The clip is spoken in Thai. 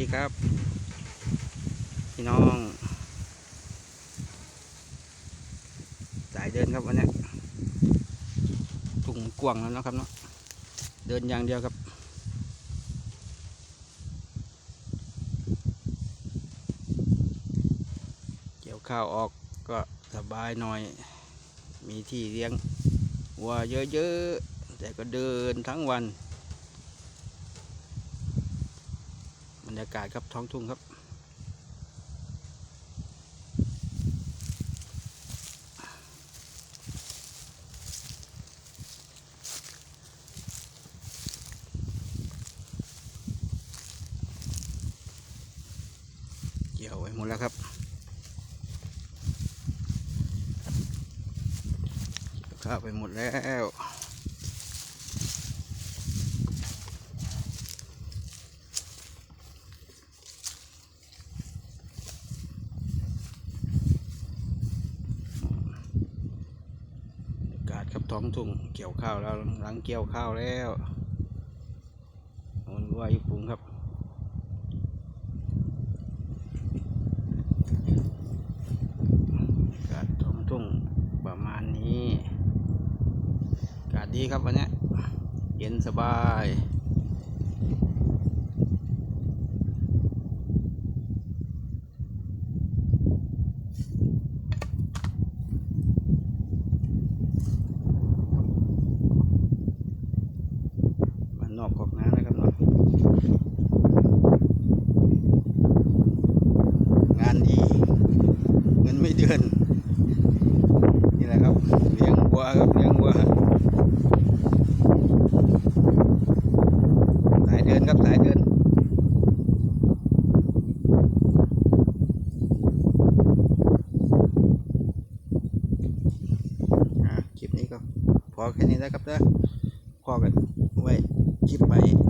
ดีครับ พี่น้อง สายเดินครับวันนี้ถุงกวงแล้วนะครับเนาะเดินอย่างเดียวครับเกี่ยวข้าวออกก็สบายหน่อย มีที่เลี้ยงวัวเยอะๆ แต่ก็เดินทั้งวัน รยากาศครับท้องทุ่งครับ เกี่ยวไว้หมดแล้วครับข้าไปหมดแล้วากาศครับท้องทุ่งเกี่ยวข้าวแล้วหลังเกี่ยวข้าวแล้วมันว่ายู่ปรุงครับอากาศท้องทุ่งประมาณนี้อากาศดีครับวันนี้เย็นสบาย อกขอกน้ำนะครับเนาะงานดีเงินไม่เดือน นี่แหละครับเลี้ยงวัวครับเลี้ยงวัวสายเดินครับสายเดินคลิปนี้ก็พอแค่นี้นะครับเด้อพอกันไว้ คลิปไว้